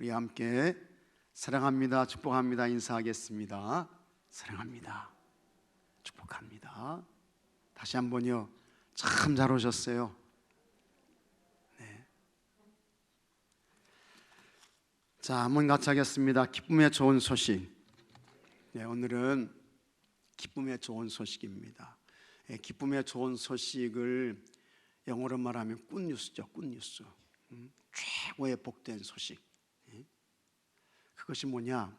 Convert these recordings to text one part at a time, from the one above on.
우리 함께 사랑합니다, 축복합니다 인사하겠습니다. 사랑합니다, 축복합니다. 다시 한번요. 참 잘 오셨어요. 네. 자, 한번 같이 하겠습니다. 기쁨의 좋은 소식. 네, 오늘은 기쁨의 좋은 소식입니다. 예, 기쁨의 좋은 소식을 영어로 말하면 굿뉴스죠, 굿뉴스. 음, 최고의 복된 소식. 예. 그것이 뭐냐?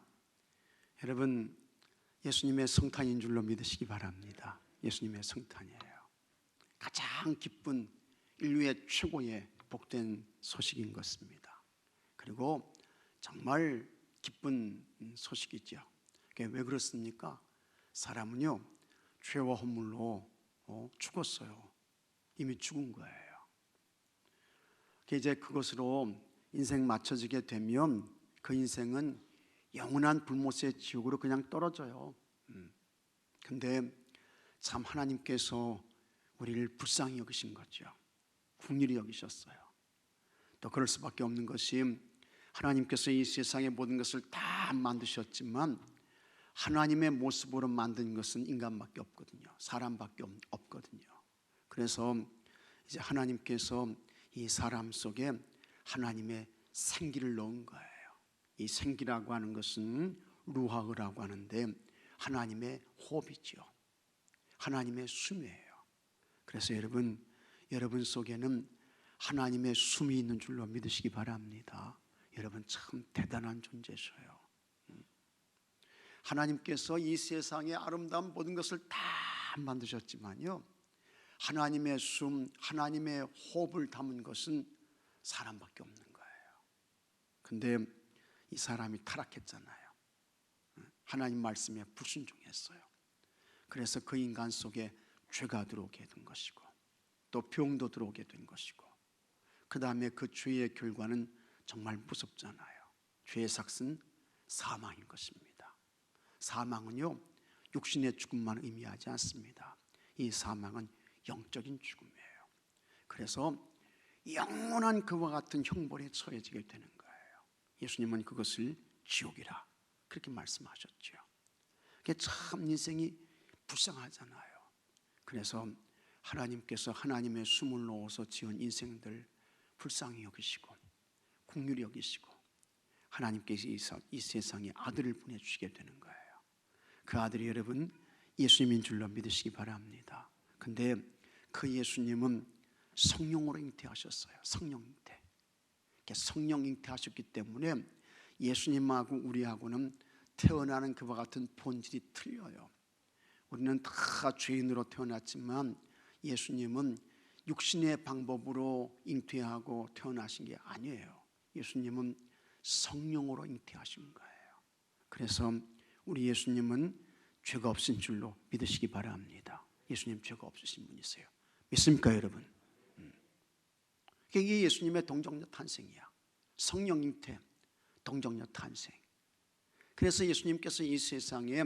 여러분 예수님의 성탄인 줄로 믿으시기 바랍니다. 예수님의 성탄이에요. 가장 기쁜 인류의 최고의 복된 소식인 것입니다. 그리고 정말 기쁜 소식이죠. 왜 그렇습니까? 사람은요 죄와 허물로 어, 죽었어요. 이미 죽은 거예요. 그 이제 그것으로 인생 맞춰지게 되면 그 인생은 영원한 불못의 지옥으로 그냥 떨어져요. 음. 근데 참 하나님께서 우리를 불쌍히 여기신 거죠. 국률이 여기셨어요. 또 그럴 수밖에 없는 것이 하나님께서 이 세상의 모든 것을 다 만드셨지만 하나님의 모습으로 만든 것은 인간밖에 없거든요. 사람밖에 없- 없거든요. 그래서 이제 하나님께서 이 사람 속에 하나님의 생기를 넣은 거예요. 이 생기라고 하는 것은 루하흐라고 하는데 하나님의 호흡이죠. 하나님의 숨이에요. 그래서 여러분 여러분 속에는 하나님의 숨이 있는 줄로 믿으시기 바랍니다. 여러분 참 대단한 존재셔요. 음. 하나님께서 이 세상의 아름다운 모든 것을 다 만드셨지만요. 하나님의 숨, 하나님의 호흡을 담은 것은 사람밖에 없는 거예요. 근데 이 사람이 타락했잖아요. 하나님 말씀에 불순종했어요. 그래서 그 인간 속에 죄가 들어오게 된 것이고 또 병도 들어오게 된 것이고 그 다음에 그 죄의 결과는 정말 무섭잖아요. 죄의 삭은 사망인 것입니다. 사망은요 육신의 죽음만 의미하지 않습니다. 이 사망은 영적인 죽음이에요. 그래서 영원한 그와 같은 형벌에 처해지게 되는 거 예수님은 그것을 지옥이라 그렇게 말씀하셨죠. 그게 참 인생이 불쌍하잖아요. 그래서 하나님께서 하나님의 숨을 넣어서 지은 인생들 불쌍히 여기시고 국률이 여기시고 하나님께서 이 세상에 아들을 보내주시게 되는 거예요. 그 아들이 여러분 예수님인 줄로 믿으시기 바랍니다. 근데 그 예수님은 성령으로 잉태하셨어요. 성령 잉태. 성령 잉태하셨기 때문에 예수님하고 우리하고는 태어나는 그와 같은 본질이 틀려요. 우리는 다 죄인으로 태어났지만 예수님은 육신의 방법으로 잉태하고 태어나신 게 아니에요. 예수님은 성령으로 잉태하신 거예요. 그래서 우리 예수님은 죄가 없은 줄로 믿으시기 바랍니다. 예수님 죄가 없으신 분이세요. 믿습니까, 여러분? 음. 이게 예수님의 동정녀 탄생이야. 성령 잉태, 동정녀 탄생. 그래서 예수님께서 이 세상에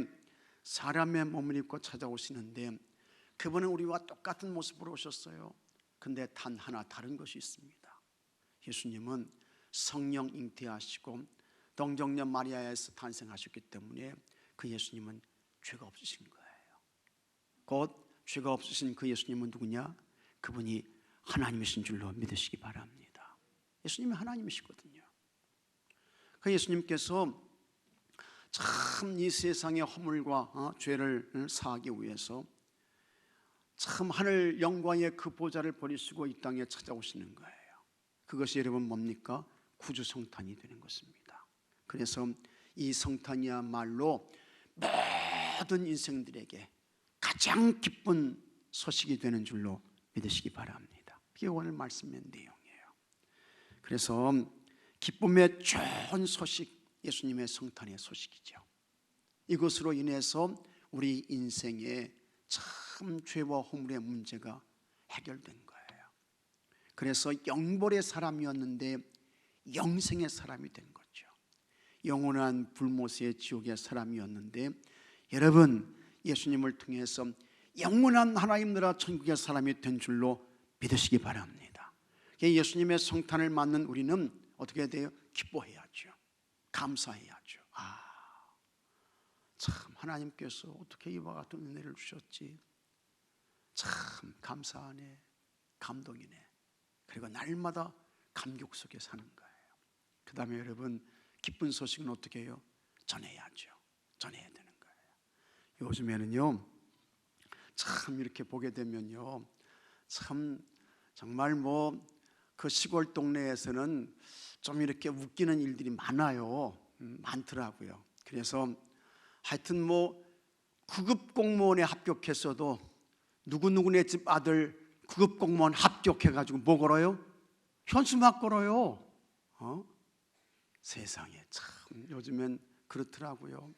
사람의 몸을 입고 찾아오시는데 그분은 우리와 똑같은 모습으로 오셨어요. 근데 단 하나 다른 것이 있습니다. 예수님은 성령 잉태하시고 동정녀 마리아에서 탄생하셨기 때문에 그 예수님은 죄가 없으신 거예요. 곧 죄가 없으신 그 예수님은 누구냐? 그분이 하나님이신 줄로 믿으시기 바랍니다. 예수님이 하나님이시거든요. 그 예수님께서 참 이 세상의 허물과 어, 죄를 사하기 위해서 참 하늘 영광의 그 보좌를 버리시고 이 땅에 찾아오시는 거예요. 그것이 여러분 뭡니까? 구주 성탄이 되는 것입니다. 그래서 이 성탄이야말로 모든 인생들에게 가장 기쁜 소식이 되는 줄로 믿으시기 바랍니다. 그게 오늘 말씀의 내용이에요. 그래서 기쁨의 좋은 소식, 예수님의 성탄의 소식이죠. 이것으로 인해서 우리 인생의 참 죄와 허물의 문제가 해결된 거예요. 그래서 영벌의 사람이었는데 영생의 사람이 된 거죠. 영원한 불못의 지옥의 사람이었는데 여러분 예수님을 통해서 영원한 하나님 나라 천국의 사람이 된 줄로 믿으시기 바랍니다. 예수님의 성탄을 맞는 우리는 어떻게 돼요? 기뻐해야죠. 감사해야죠. 아, 참 하나님께서 어떻게 이와 같은 은혜를 주셨지? 참 감사하네, 감동이네. 그리고 날마다 감격 속에 사는 거예요. 그 다음에 여러분 기쁜 소식은 어떻게 해요? 전해야죠. 전해야 되는 거예요. 요즘에는요, 참 이렇게 보게 되면요, 참 정말 뭐 그 시골 동네에서는 좀 이렇게 웃기는 일들이 많아요. 음, 많더라고요. 그래서 하여튼 뭐 구급 공무원에 합격했어도 누구 누구네 집 아들 구급 공무원 합격해 가지고 뭐 걸어요? 현수막 걸어요. 어? 세상에 참 요즘엔 그렇더라고요.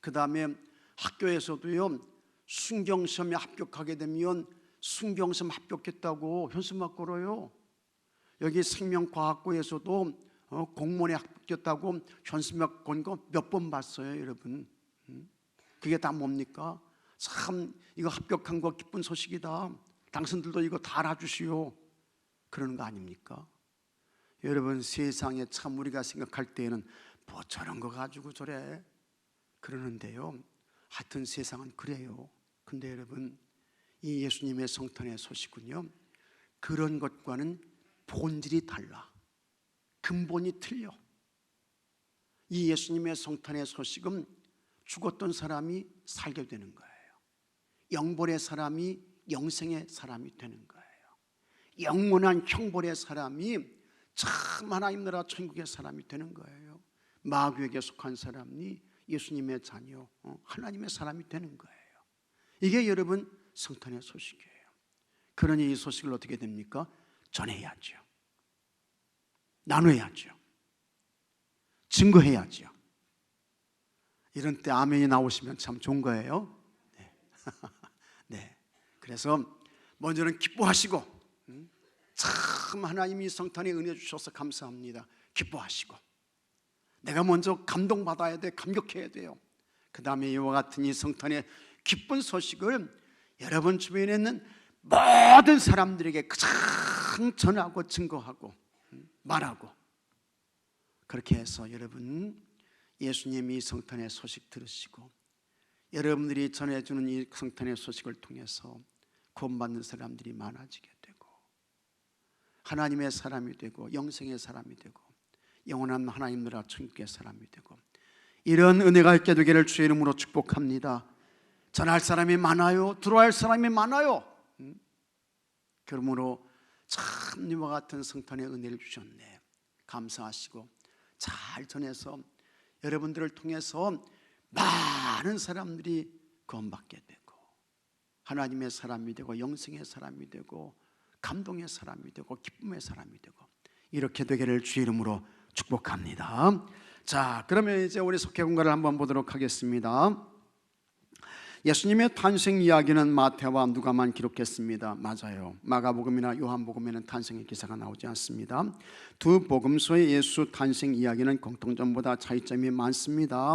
그 다음에 학교에서도요 순경 시험에 합격하게 되면 순경 시험 합격했다고 현수막 걸어요. 여기 생명과학고에서도 어, 공무원에 합격했다고 현수막 건 거 몇 번 봤어요, 여러분. 음? 그게 다 뭡니까? 참 이거 합격한 거 기쁜 소식이다. 당신들도 이거 다 알아주시오. 그러는 거 아닙니까? 여러분 세상에 참 우리가 생각할 때에는 뭐 저런 거 가지고 저래 그러는데요. 하여튼 세상은 그래요. 근데 여러분 이 예수님의 성탄의 소식은요. 그런 것과는 본질이 달라. 근본이 틀려. 이 예수님의 성탄의 소식은 죽었던 사람이 살게 되는 거예요. 영벌의 사람이 영생의 사람이 되는 거예요. 영원한 형벌의 사람이 참 하나님 나라 천국의 사람이 되는 거예요. 마귀에게 속한 사람이 예수님의 자녀, 어, 하나님의 사람이 되는 거예요. 이게 여러분 성탄의 소식이에요. 그러니 이 소식을 어떻게 됩니까? 전해야죠. 나눠야죠. 증거해야죠. 이런 때 아멘이 나오시면 참 좋은 거예요. 네. 네. 그래서 먼저는 기뻐하시고 음, 참 하나님이 성탄에 은혜 주셔서 감사합니다. 기뻐하시고 내가 먼저 감동받아야 돼, 감격해야 돼요. 그 다음에 이와 같은 이 성탄의 기쁜 소식을 여러분 주변에 있는 모든 사람들에게 가장 전하고 증거하고 음, 말하고 그렇게 해서 여러분 예수님이 성탄의 소식 들으시고 여러분들이 전해주는 이 성탄의 소식을 통해서 구원받는 사람들이 많아지게 되고 하나님의 사람이 되고 영생의 사람이 되고 영원한 하나님 나라 천국의 사람이 되고 이런 은혜가 있게 되기를 주의 이름으로 축복합니다. 전할 사람이 많아요. 들어갈 사람이 많아요. 음? 그러므로 참 이와 같은 성탄의 은혜를 주셨네. 감사하시고 잘 전해서 여러분들을 통해서 많은 사람들이 구원받게 되고 하나님의 사람이 되고 영생의 사람이 되고 감동의 사람이 되고 기쁨의 사람이 되고 이렇게 되기를 주 이름으로 축복합니다. 자, 그러면 이제 우리 속회 공간을 한번 보도록 하겠습니다. 예수님의 탄생 이야기는 마태와 누가만 기록했습니다. 맞아요. 마가복음이나 요한복음에는 탄생의 기사가 나오지 않습니다. 두 복음서의 예수 탄생 이야기는 공통점보다 차이점이 많습니다.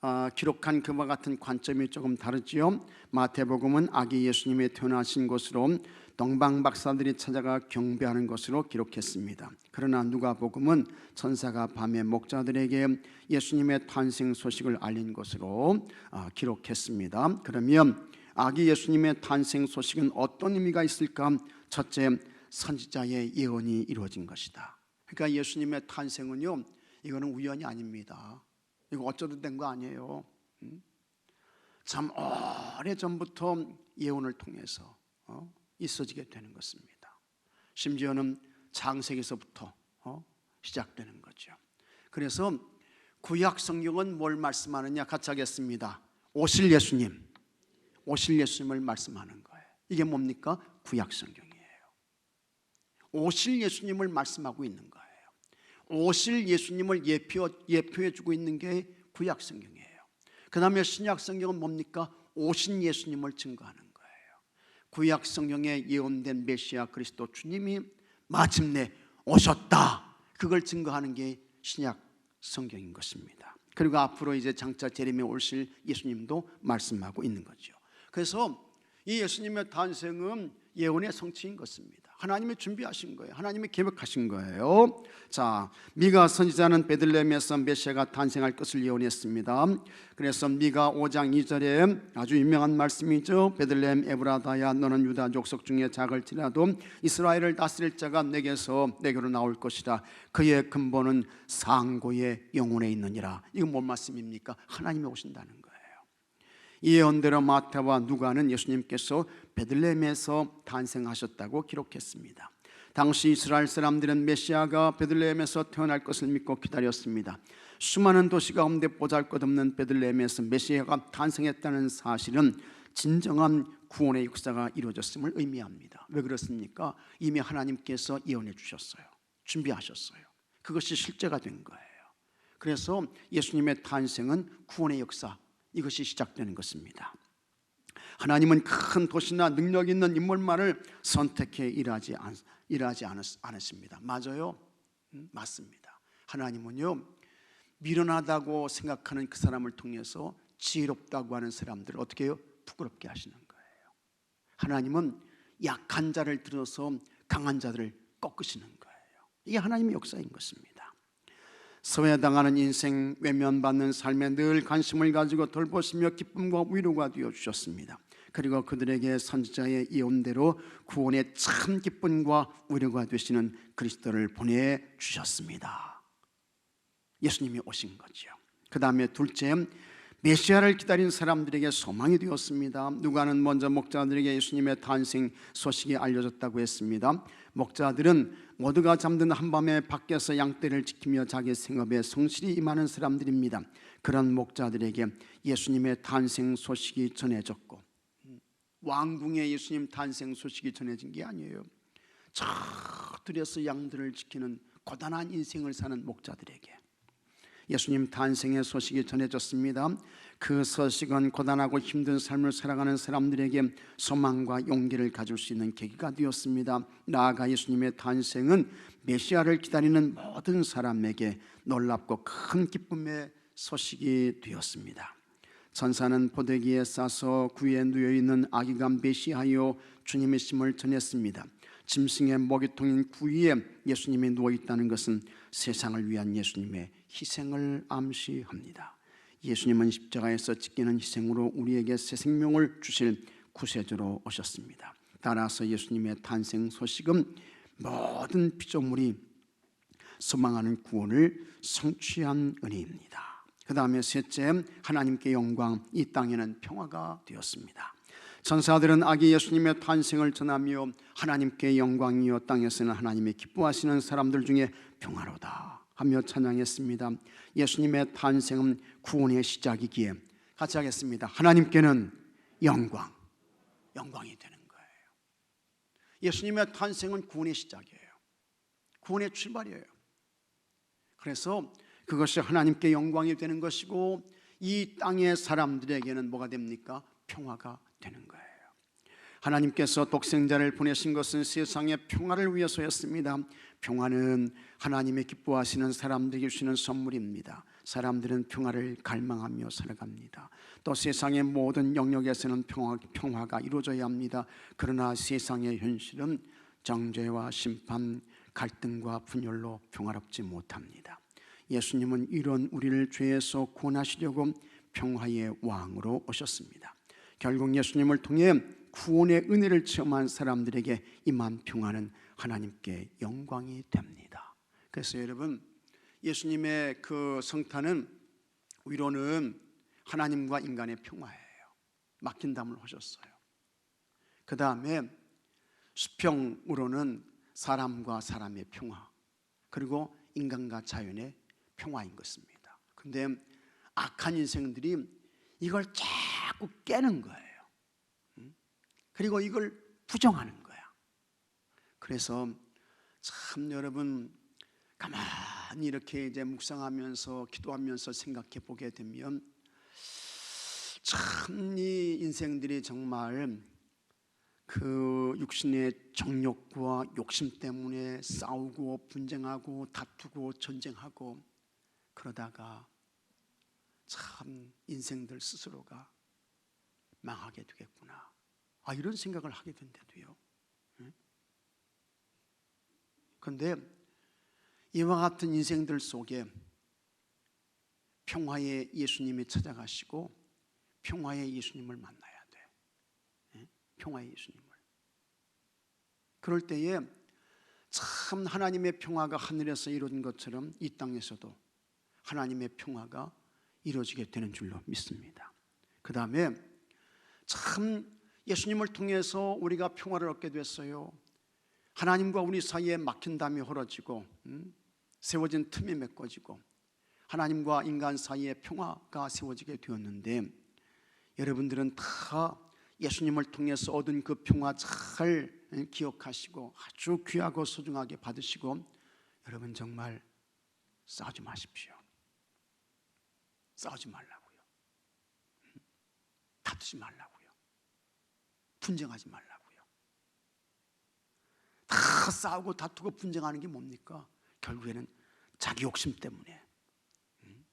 어, 기록한 그와 같은 관점이 조금 다르지요. 마태복음은 아기 예수님이 태어나신 곳으로 동방 박사들이 찾아가 경배하는 것으로 기록했습니다. 그러나 누가복음은 천사가 밤에 목자들에게 예수님의 탄생 소식을 알린 것으로 어, 기록했습니다. 그러면 아기 예수님의 탄생 소식은 어떤 의미가 있을까? 첫째, 선지자의 예언이 이루어진 것이다. 그러니까 예수님의 탄생은요, 이거는 우연이 아닙니다. 이거 어쩌도 된거 아니에요. 음? 참 오래 전부터 예언을 통해서 어? 있어지게 되는 것입니다. 심지어는 창세기서부터 어? 시작되는 거죠. 그래서 구약 성경은 뭘 말씀하느냐 같이 하겠습니다. 오실 예수님, 오실 예수님을 말씀하는 거예요. 이게 뭡니까? 구약 성경이에요. 오실 예수님을 말씀하고 있는 거예요. 오실 예수님을 예표, 예표해 주고 있는 게 구약 성경이에요. 그 다음에 신약 성경은 뭡니까? 오신 예수님을 증거하는. 구약 성경에 예언된 메시아 그리스도 주님이 마침내 오셨다. 그걸 증거하는 게 신약 성경인 것입니다. 그리고 앞으로 이제 장차 재림에 오실 예수님도 말씀하고 있는 거죠. 그래서 이 예수님의 탄생은 예언의 성취인 것입니다. 하나님이 준비하신 거예요. 하나님이 계획하신 거예요. 자, 미가 선지자는 베들레헴에서 메시아가 탄생할 것을 예언했습니다. 그래서 미가 5장 2절에 아주 유명한 말씀이죠. 베들레헴 에브라다야 너는 유다 족속 중에 작을지라도 이스라엘을 다스릴 자가 내게서 내게로 나올 것이라. 그의 근본은 상고의 영혼에 있느니라. 이건 뭔 말씀입니까? 하나님이 오신다는 거예요. 이 예언대로 마태와 누가는 예수님께서 베들레헴에서 탄생하셨다고 기록했습니다. 당시 이스라엘 사람들은 메시아가 베들레헴에서 태어날 것을 믿고 기다렸습니다. 수많은 도시 가운데 보잘것없는 베들레헴에서 메시아가 탄생했다는 사실은 진정한 구원의 역사가 이루어졌음을 의미합니다. 왜 그렇습니까? 이미 하나님께서 예언해 주셨어요. 준비하셨어요. 그것이 실제가 된 거예요. 그래서 예수님의 탄생은 구원의 역사 이것이 시작되는 것입니다. 하나님은 큰 도시나 능력 있는 인물만을 선택해 일하지 않, 일하지 않았, 않았 습니다. 맞아요? 음, 맞습니다. 하나님은요 미련하다고 생각하는 그 사람을 통해서 지혜롭다고 하는 사람들을 어떻게 해요? 부끄럽게 하시는 거예요. 하나님은 약한 자를 들어서 강한 자들을 꺾으시는 거예요. 이게 하나님의 역사인 것입니다. 소외당하는 인생, 외면받는 삶에 늘 관심을 가지고 돌보시며 기쁨과 위로가 되어 주셨습니다. 그리고 그들에게 선지자의 예언대로 구원의 참 기쁨과 위로가 되시는 그리스도를 보내 주셨습니다. 예수님이 오신 거죠. 그 다음에 둘째, 메시아를 기다린 사람들에게 소망이 되었습니다. 누가는 먼저 목자들에게 예수님의 탄생 소식이 알려졌다고 했습니다. 목자들은 모두가 잠든 한밤에 밖에서 양떼를 지키며 자기 생업에 성실히 임하는 사람들입니다. 그런 목자들에게 예수님의 탄생 소식이 전해졌고 왕궁에 예수님 탄생 소식이 전해진 게 아니에요. 저 들에서 양들을 지키는 고단한 인생을 사는 목자들에게 예수님 탄생의 소식이 전해졌습니다. 그 소식은 고단하고 힘든 삶을 살아가는 사람들에게 소망과 용기를 가질 수 있는 계기가 되었습니다. 나아가 예수님의 탄생은 메시아를 기다리는 모든 사람에게 놀랍고 큰 기쁨의 소식이 되었습니다. 천사는 포대기에 싸서 구에 누여 있는 아기가 메시아요 주님의 심을 전했습니다. 짐승의 먹이통인 구이에 예수님이 누워 있다는 것은 세상을 위한 예수님의 희생을 암시합니다. 예수님은 십자가에서 지키는 희생으로 우리에게 새 생명을 주실 구세주로 오셨습니다. 따라서 예수님의 탄생 소식은 모든 피조물이 소망하는 구원을 성취한 은혜입니다. 그 다음에 셋째, 하나님께 영광, 이 땅에는 평화가 되었습니다. 천사들은 아기 예수님의 탄생을 전하며 하나님께 영광이요 땅에서는 하나님의 기뻐하시는 사람들 중에 평화로다 하며 찬양했습니다. 예수님의 탄생은 구원의 시작이기에 같이 하겠습니다. 하나님께는 영광, 영광이 되는 거예요. 예수님의 탄생은 구원의 시작이에요. 구원의 출발이에요. 그래서 그것이 하나님께 영광이 되는 것이고 이 땅의 사람들에게는 뭐가 됩니까? 평화가 되는 거예요. 하나님께서 독생자를 보내신 것은 세상의 평화를 위해서였습니다. 평화는 하나님의 기뻐하시는 사람들에게 주시는 선물입니다. 사람들은 평화를 갈망하며 살아갑니다. 또 세상의 모든 영역에서는 평화, 평화가 이루어져야 합니다. 그러나 세상의 현실은 정죄와 심판, 갈등과 분열로 평화롭지 못합니다. 예수님은 이런 우리를 죄에서 구원하시려고 평화의 왕으로 오셨습니다. 결국 예수님을 통해 구원의 은혜를 체험한 사람들에게 임한 평화는 하나님께 영광이 됩니다. 그래서 여러분 예수님의 그 성탄은 위로는 하나님과 인간의 평화예요. 맡긴 담을 하셨어요. 그 다음에 수평으로는 사람과 사람의 평화 그리고 인간과 자연의 평화인 것입니다. 근데 악한 인생들이 이걸 자꾸 깨는 거예요. 그리고 이걸 부정하는 거야. 그래서 참 여러분 가만히 이렇게 이제 묵상하면서 기도하면서 생각해 보게 되면 참 이 인생들이 정말 그 육신의 정욕과 욕심 때문에 싸우고 분쟁하고 다투고 전쟁하고 그러다가 참 인생들 스스로가 망하게 되겠구나. 아 이런 생각을 하게 된대도요. 그런데 이와 같은 인생들 속에 평화의 예수님이 찾아가시고 평화의 예수님을 만나야 돼. 예? 평화의 예수님을. 그럴 때에 참 하나님의 평화가 하늘에서 이루어진 것처럼 이 땅에서도 하나님의 평화가 이루어지게 되는 줄로 믿습니다. 그 다음에 참 예수님을 통해서 우리가 평화를 얻게 됐어요. 하나님과 우리 사이에 막힌 담이 헐어지고 음? 세워진 틈이 메꿔지고 하나님과 인간 사이에 평화가 세워지게 되었는데 여러분들은 다 예수님을 통해서 얻은 그 평화 잘 기억하시고 아주 귀하고 소중하게 받으시고 여러분 정말 싸우지 마십시오. 싸우지 말라고요. 다투지 말라고요. 분쟁하지 말라고요. 다 싸우고 다투고 분쟁하는 게 뭡니까? 결국에는 자기 욕심 때문에, 음?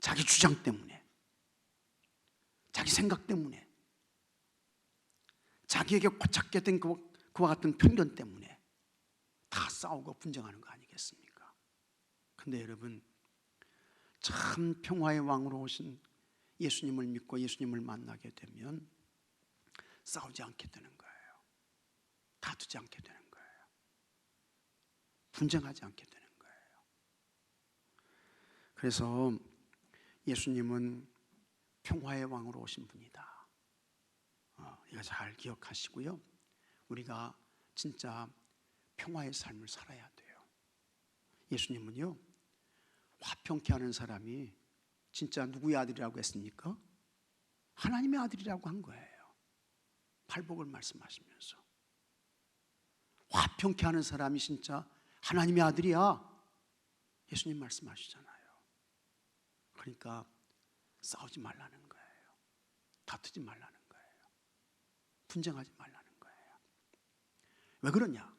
자기 주장 때문에, 자기 생각 때문에, 자기에게 고착게 된 그, 그와 같은 편견 때문에 다 싸우고 분쟁하는 거 아니겠습니까? 근데 여러분, 참 평화의 왕으로 오신 예수님을 믿고 예수님을 만나게 되면 싸우지 않게 되는 거예요. 다투지 않게 되는 거예요. 분쟁하지 않게 되는 거예요. 그래서 예수님은 평화의 왕으로 오신 분이다. 어, 이거 잘 기억하시고요. 우리가 진짜 평화의 삶을 살아야 돼요. 예수님은요, 화평케 하는 사람이 진짜 누구의 아들이라고 했습니까? 하나님의 아들이라고 한 거예요. 팔복을 말씀하시면서 화평케 하는 사람이 진짜 하나님의 아들이야. 예수님 말씀하시잖아요. 그러니까 싸우지 말라는 거예요. 다투지 말라는 거예요. 분쟁하지 말라는 거예요. 왜 그러냐?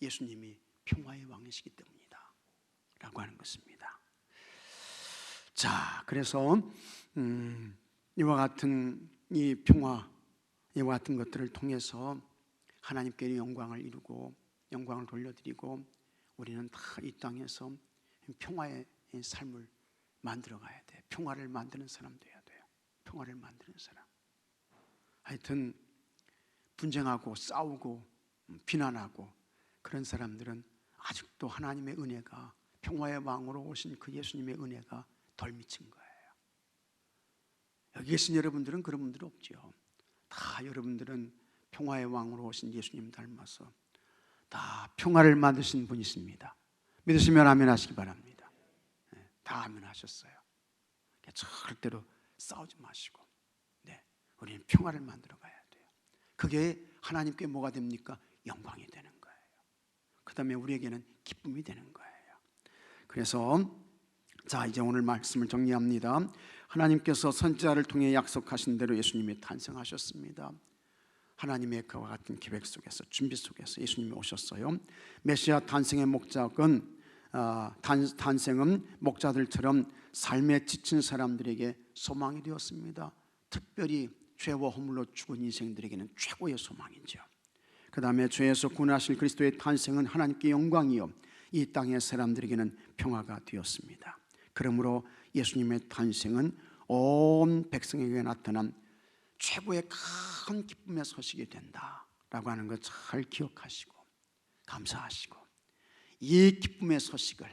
예수님이 평화의 왕이시기 때문이다. 라고 하는 것입니다. 자, 그래서 음, 이와 같은 이 평화, 이와 같은 것들을 통해서 하나님께 영광을 이루고 영광을 돌려드리고 우리는 다 이 땅에서 평화의 삶을 만들어 가야 돼. 평화를 만드는 사람 돼야 돼요. 평화를 만드는 사람. 하여튼 분쟁하고 싸우고 비난하고 그런 사람들은 아직도 하나님의 은혜가 평화의 왕으로 오신 그 예수님의 은혜가 덜 미친 거예요. 여기 계신 여러분들은 그런 분들 없죠. 다 여러분들은 평화의 왕으로 오신 예수님 닮아서 다 평화를 만드신 분이십니다. 믿으시면 아멘 하시기 바랍니다. 네, 다 아멘 하셨어요. 절대로 싸우지 마시고, 네, 우리는 평화를 만들어 가야 돼요. 그게 하나님께 뭐가 됩니까? 영광이 되는 거예요. 그 다음에 우리에게는 기쁨이 되는 거예요. 그래서 자 이제 오늘 말씀을 정리합니다. 하나님께서 선지자를 통해 약속하신 대로 예수님이 탄생하셨습니다. 하나님의 그와 같은 계획 속에서 준비 속에서 예수님이 오셨어요. 메시아 탄생의 목적은 어, 탄, 생은 목자들처럼 삶에 지친 사람들에게 소망이 되었습니다. 특별히 죄와 허물로 죽은 인생들에게는 최고의 소망이죠. 그 다음에 죄에서 구원하실 그리스도의 탄생은 하나님께 영광이요 이 땅의 사람들에게는 평화가 되었습니다. 그러므로 예수님의 탄생은 온 백성에게 나타난 최고의 큰 기쁨의 소식이 된다라고 하는 것 잘 기억하시고 감사하시고 이 기쁨의 소식을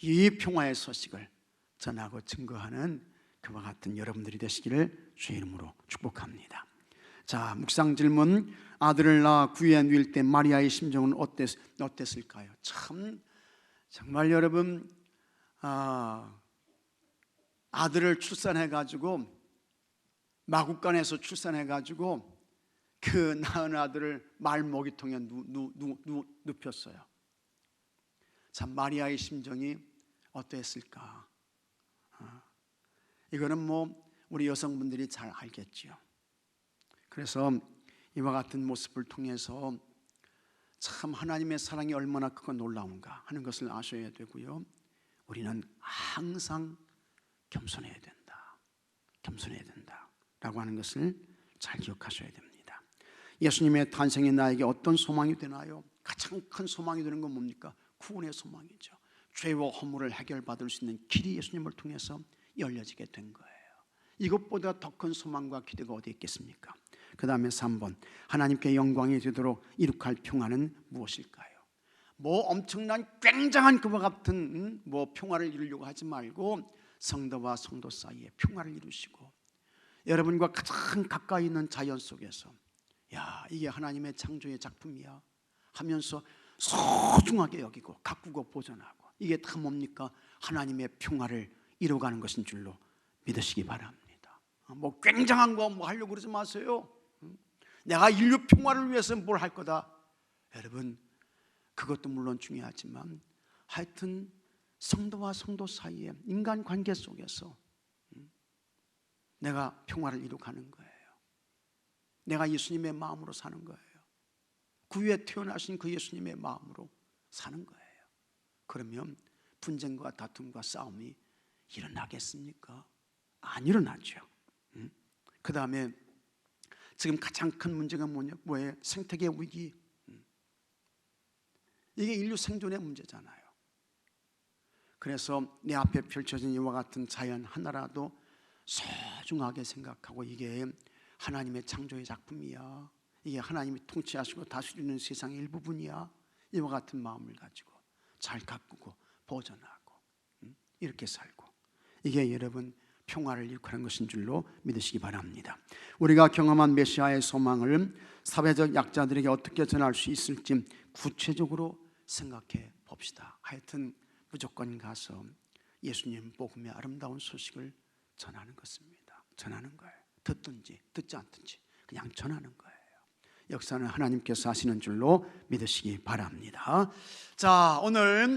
이 평화의 소식을 전하고 증거하는 그와 같은 여러분들이 되시기를 주의 이름으로 축복합니다. 자 묵상 질문 아들을 낳아 구유에 누일 때 마리아의 심정은 어땠, 어땠을까요? 참 정말 여러분 아, 아들을 출산해 가지고 마국간에서 출산해 가지고 그 낳은 아들을 누, 누, 눕혔어요. 참 마리아의 심정이 어떠했을까? 아, 이거는 뭐 우리 여성분들이 잘 알겠지요. 그래서 이와 같은 모습을 통해서 참 하나님의 사랑이 얼마나 크고 놀라운가 하는 것을 아셔야 되고요. 우리는 항상 겸손해야 된다. 겸손해야 된다. 라고 하는 것을 잘 기억하셔야 됩니다. 예수님의 탄생이 나에게 어떤 소망이 되나요? 가장 큰 소망이 되는 건 뭡니까? 구원의 소망이죠. 죄와 허물을 해결받을 수 있는 길이 예수님을 통해서 열려지게 된 거예요. 이것보다 더 큰 소망과 기대가 어디 있겠습니까? 그 다음에 3번 하나님께 영광이 되도록 이룩할 평화는 무엇일까요? 뭐 엄청난 굉장한 그와 같은 음, 뭐 평화를 이루려고 하지 말고 성도와 성도 사이에 평화를 이루시고 여러분과 가장 가까이 있는 자연 속에서 야 이게 하나님의 창조의 작품이야 하면서 소중하게 여기고 가꾸고 보존하고 이게 다 뭡니까 하나님의 평화를 이루어가는 것인 줄로 믿으시기 바랍니다. 어, 뭐 굉장한 거 뭐 하려고 그러지 마세요. 음? 내가 인류 평화를 위해서 뭘 할 거다. 여러분 그것도 물론 중요하지만 하여튼 성도와 성도 사이에 인간 관계 속에서 음, 내가 평화를 이룩하는 거예요. 내가 예수님의 마음으로 사는 거예요. 그 위에 태어나신 그 예수님의 마음으로 사는 거예요. 그러면 분쟁과 다툼과 싸움이 일어나겠습니까? 안 일어나죠. 그 다음에 지금 가장 큰 문제가 뭐냐? 뭐예요? 생태계 위기. 음. 이게 인류 생존의 문제잖아요. 그래서 내 앞에 펼쳐진 이와 같은 자연 하나라도 소중하게 생각하고 이게 하나님의 창조의 작품이야. 이게 하나님이 통치하시고 다스리는 세상의 일부분이야. 이와 같은 마음을 가지고 잘 가꾸고 보존하고 음? 이렇게 살고 이게 여러분 평화를 일구는 것인 줄로 믿으시기 바랍니다. 우리가 경험한 메시아의 소망을 사회적 약자들에게 어떻게 전할 수 있을지 구체적으로 생각해 봅시다. 하여튼 무조건 가서 예수님 복음의 아름다운 소식을 전하는 것입니다. 전하는 거예요. 듣든지 듣지 않든지 그냥 전하는 거예요. 역사는 하나님께서 하시는 줄로 믿으시기 바랍니다. 자, 오늘